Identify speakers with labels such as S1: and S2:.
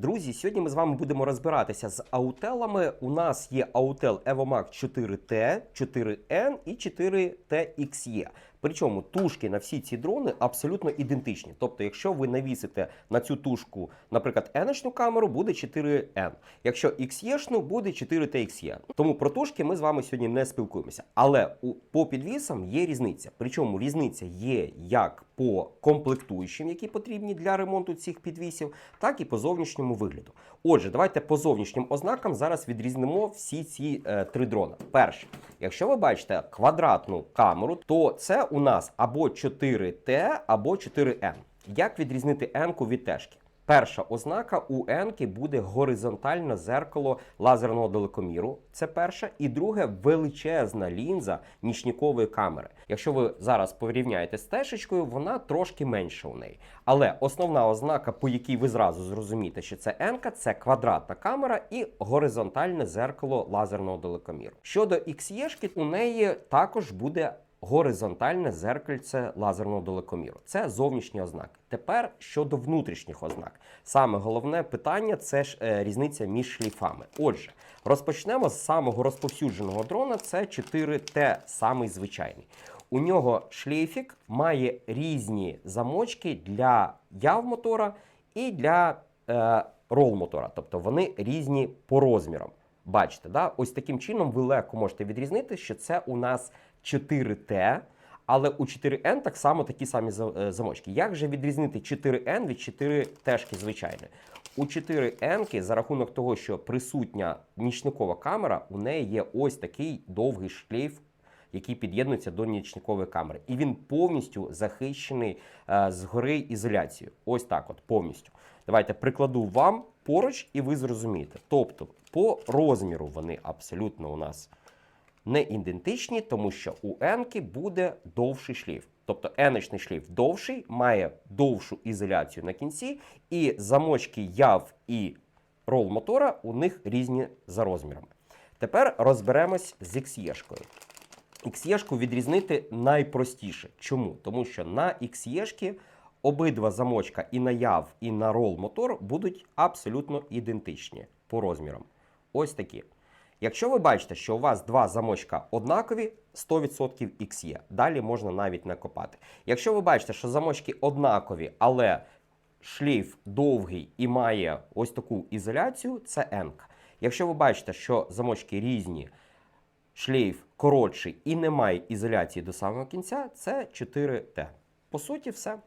S1: Друзі, сьогодні ми з вами будемо розбиратися з аутелами. У нас є аутел Evomac 4T, 4N і 4TXE. Причому тушки на всі ці дрони абсолютно ідентичні. Тобто, якщо ви навісите на цю тушку, наприклад, N-шну камеру, буде 4N. Якщо XE-шну, буде 4TXE. Тому про тушки ми з вами сьогодні не спілкуємося. Але по підвісам є різниця. Причому різниця є як по комплектуючим, які потрібні для ремонту цих підвісів, так і по зовнішньому вигляду. Отже, давайте по зовнішнім ознакам зараз відрізнимо всі ці е, три дрона. Перше, якщо ви бачите квадратну камеру, то це у нас або 4T, або 4N. Як відрізнити N-ку від T-шки? Перша ознака у N буде горизонтальне зеркало лазерного далекоміру. Це перша. І друге величезна лінза нічникової камери. Якщо ви зараз порівняєте з тешечкою, вона трошки менша у неї. Але основна ознака, по якій ви зразу зрозумієте, що це N, це квадратна камера і горизонтальне зеркало лазерного далекоміру. Щодо XE, у неї також буде горизонтальне зеркальце лазерного далекоміру. Це зовнішні ознаки. Тепер щодо внутрішніх ознак. Саме головне питання це ж е, різниця між шліфами. Отже, розпочнемо з самого розповсюдженого дрона. Це 4T, самий звичайний. У нього шлейфік має різні замочки для яв мотора і для е, рол мотора. Тобто вони різні по розмірам. Бачите, да? ось таким чином ви легко можете відрізнити, що це у нас 4T, але у 4N так само такі самі е, замочки. Як же відрізнити 4N від 4T звичайної? У 4N за рахунок того, що присутня нічникова камера, у неї є ось такий довгий шлейф який під'єднується до нічникової камери. І він повністю захищений е, згори ізоляцією. Ось так, от повністю. Давайте прикладу вам поруч, і ви зрозумієте. Тобто, по розміру вони абсолютно у нас не ідентичні, тому що у N буде довший шлейф. Тобто N-шний шлейф довший, має довшу ізоляцію на кінці, і замочки яв і рол мотора у них різні за розмірами. Тепер розберемось з XE-шкою. XE-шку відрізнити найпростіше. Чому? Тому що на XE-шки обидва замочка і на яв, і на рол мотор будуть абсолютно ідентичні по розмірам. Ось такі. Якщо ви бачите, що у вас два замочка однакові, 100% XE. Далі можна навіть не копати. Якщо ви бачите, що замочки однакові, але шлейф довгий і має ось таку ізоляцію, це N. Якщо ви бачите, що замочки різні, шлейф коротший і немає ізоляції до самого кінця, це 4T. По суті, все.